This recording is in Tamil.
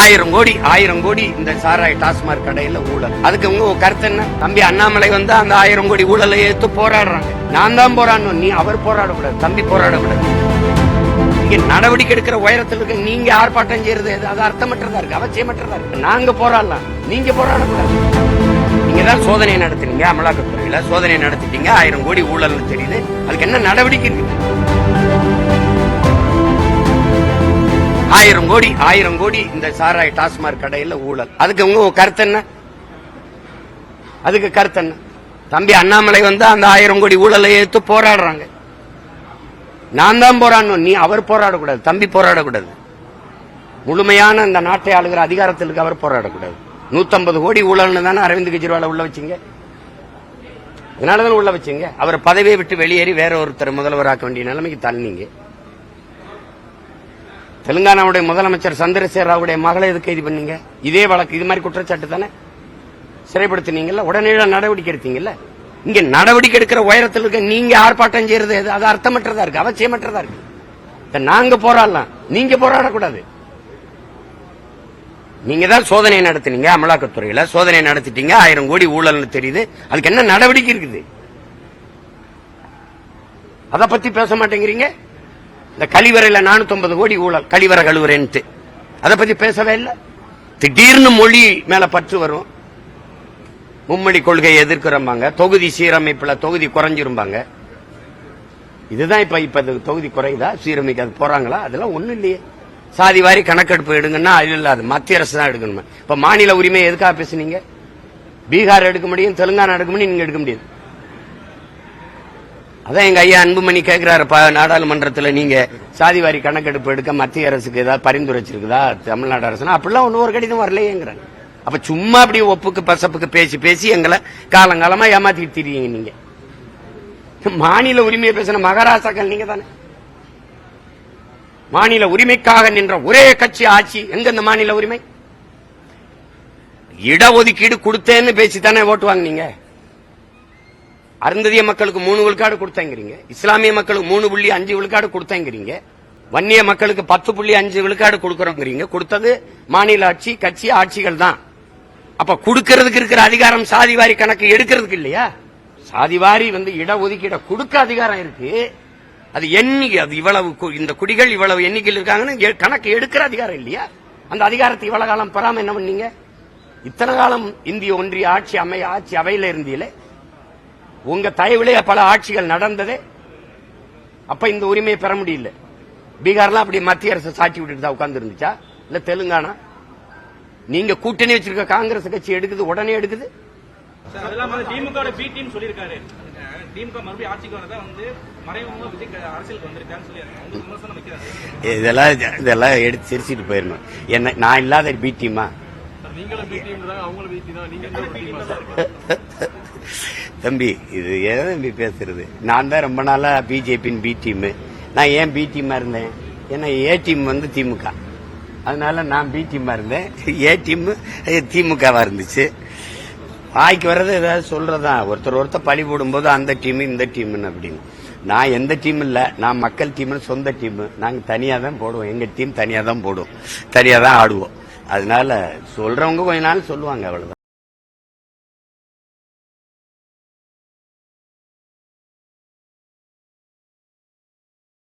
ஆயிரம் கோடி ஆயிரம் கோடி இந்த சாராய் டாஸ்மாக் கடையில ஊழல். அதுக்கு உங்க கருத்து என்ன? தம்பி அண்ணாமலை வந்து அந்த ஆயிரம் கோடி ஊழலை எடுத்து போராடுறாங்க. நான் தான் போராடணும். நீ அவர் போராடக்கூடாது. தம்பி போராடக்கூடாது. இங்க நடவடிக்கை எடுக்கிற உயரத்தில் இருக்க. நீங்க ஆர்ப்பாட்டம் செய்யறது எது? அது அர்த்தமற்றதா இருக்கு? அவசியமற்றதா இருக்கு? நாங்க போராடலாம். நீங்க போராடக்கூடாது. நீங்க தான் சோதனை நடத்துனீங்க அமலாக்கத்துறையில சோதனை நடத்திட்டீங்க. ஆயிரம் கோடி ஊழல் தெரியுது. அதுக்கு என்ன நடவடிக்கை இருக்கு? ஆயிரம் கோடி ஆயிரம் கோடி இந்த சாராய் டாஸ்மாக் கடையில ஊழல். அதுக்கு உங்க கருத்து என்ன? அதுக்கு கருத்து என்ன? தம்பி அண்ணாமலை வந்து அந்த ஆயிரம் கோடி ஊழலை எடுத்து போராடுறாங்க. நான் தான் போராடணும். நீ அவர் போராடக்கூடாது தம்பி போராடக்கூடாது. முழுமையான இந்த நாட்டை ஆளுகிற அதிகாரத்திற்கு அவர் போராடக்கூடாது. நூத்தம்பது கோடி ஊழல்னு தானே அரவிந்த் கெஜ்ரிவால உள்ள வச்சீங்க? இதனாலதான் உள்ள வச்சீங்க? அவர் பதவியை விட்டு வெளியேறி வேற ஒருத்தர் முதல்வராக்க வேண்டிய நிலைமைக்கு தள்ளினீங்க. தெலுங்கானாவுடைய முதலமைச்சர் சந்திரசேகர் ராவுடைய மகளை எது கைது பண்ணீங்க? இதே வழக்கு இது மாதிரி குற்றச்சாட்டு தானே? சிறைப்படுத்தினீங்கல்ல? உடனே நடவடிக்கை எடுத்தீங்கல்ல? இங்க நடவடிக்கை எடுக்கிற உயரத்தில் இருக்க நீங்க ஆர்ப்பாட்டம் செய்யறது அது அர்த்தமற்றதா இருக்கு அவசியமற்றதா இருக்கு. நாங்க போராடலாம். நீங்க போராடக்கூடாது. நீங்க தான் சோதனை நடத்துனீங்க அமலாக்கத்துறையில. சோதனை நடத்திட்டீங்க ஆயிரம் கோடி ஊழல்னு தெரியுது. அதுக்கு என்ன நடவடிக்கை இருக்குது? அத பத்தி பேச மாட்டேங்கிறீங்க? இந்த கழிவறையில நானூத்தி கோடி ஊழல் கழிவறை கழுவுறேன்ட்டு. அதை பத்தி பேசவே இல்லை. திடீர்னு மொழி மேல பற்று வரும். மும்மொழி கொள்கையை எதிர்க்கிறம்பாங்க. தொகுதி சீரமைப்புல தொகுதி குறைஞ்சிரும்பாங்க. இதுதான் இப்ப இப்ப தொகுதி குறையுதா? சீரமைக்க அது போறாங்களா? அதெல்லாம் ஒண்ணும் இல்லையே. சாதி வாரி கணக்கெடுப்பு எடுங்கன்னா அது இல்லாது மத்திய அரசு தான் எடுக்கணுமா. இப்ப மாநில உரிமை எதுக்காக பேசுனீங்க? பீகார் எடுக்க முடியும் தெலுங்கானா எடுக்க முடியும் நீங்க எடுக்க முடியாது. அதான் எங்க ஐயா அன்புமணி கேட்கிறாரு ப- நாடாளுமன்றத்துல நீங்க சாதிவாரி கணக்கெடுப்பு எடுக்க மத்திய அரசுக்கு ஏதாவது பரிந்துரைச்சிருக்குதா தமிழ்நாடு அரசு அப்படிலாம் ஒன்னும் ஒரு கடிதம் வரலையேங்கிறாங்க. அப்ப சும்மா அப்படி ஒப்புக்கு பசப்புக்கு பேசி பேசி எங்களை காலங்காலமா ஏமாத்திட்டு திரியுங்க நீங்க. மாநில உரிமையை பேசின மகாராஷ்டிராக்கள் நீங்க தானே மாநில உரிமைக்காக நின்ற ஒரே கட்சி ஆட்சி எங்க இந்த மாநில உரிமை? இடஒதுக்கீடு கொடுத்தேன்னு பேசி தானே ஓட்டு வாங்குனீங்க? அருந்ததிய மக்களுக்கு மூணு விழுக்காடு கொடுத்தேங்கிறீங்க. இஸ்லாமிய மக்களுக்கு மூணு புள்ளி அஞ்சு விழுக்காடு கொடுத்தேங்கிறீங்க. வன்னிய மக்களுக்கு பத்து புள்ளி அஞ்சு விழுக்காடு கொடுக்கறோங்கிறீங்க. கொடுத்தது மாநில ஆட்சி கட்சி ஆட்சிகள் தான். அப்ப கொடுக்கறதுக்கு இருக்கிற அதிகாரம் சாதிவாரி கணக்கு எடுக்கிறதுக்கு இல்லையா? சாதிவாரி வந்து இடஒதுக்கீட கொடுக்க அதிகாரம் இருக்கு. அது எண்ணிக்கை அது இவ்வளவு கு- இந்த குடிகள் இவ்வளவு எண்ணிக்கையில் இருக்காங்கன்னு கணக்கு எடுக்கிற அதிகாரம் இல்லையா? அந்த அதிகாரத்தை இவ்வளவு காலம் பெறாம என்ன பண்ணீங்க? இத்தனை காலம் இந்திய ஒன்றிய ஆட்சி அமை ஆட்சி அவையில இருந்தீங்களே உங்க தயவுலே பல ஆட்சிகள் நடந்ததே. அப்ப இந்த உரிமையை பெற முடியல. பீகார்லாம் அப்படி மத்திய அரசு சாட்சி விட்டுட்டு தான் உட்கார்ந்து இருந்துச்சா இல்ல தெலுங்கானா? நீங்க கூட்டணி வச்சிருக்க காங்கிரஸ் கட்சி எடுக்குது உடனே எடுக்குது. இதெல்லாம் இதெல்லாம் எடுத்து சிரிச்சிட்டு போயிடணும். என்ன நான் இல்லாத பி டீமா தம்பி இது ஏன் தம்பி பேசுறது? நான் தான் ரொம்ப நாளா பிஜேபியின் பி டீம் நான் ஏன் பி டீமா இருந்தேன்? ஏன்னா ஏ டீம் வந்து திமுக. அதனால நான் பி டீமா இருந்தேன். ஏ டீம் திமுகவா இருந்துச்சு. வாய்க்கு வர்றது ஏதாவது சொல்றதான் ஒருத்தர் ஒருத்தர் பழி போடும்போது அந்த டீம் இந்த டீம்னு அப்படின்னு. நான் எந்த டீம் இல்லை. நான் மக்கள் டீம்னு சொந்த டீம் நாங்கள் தனியாக தான் போடுவோம். எங்கள் டீம் தனியாக தான் போடுவோம். தனியாக தான் ஆடுவோம். அதனால சொல்றவங்க கொஞ்ச நாள் சொல்லுவாங்க அவ்வளவுதான்.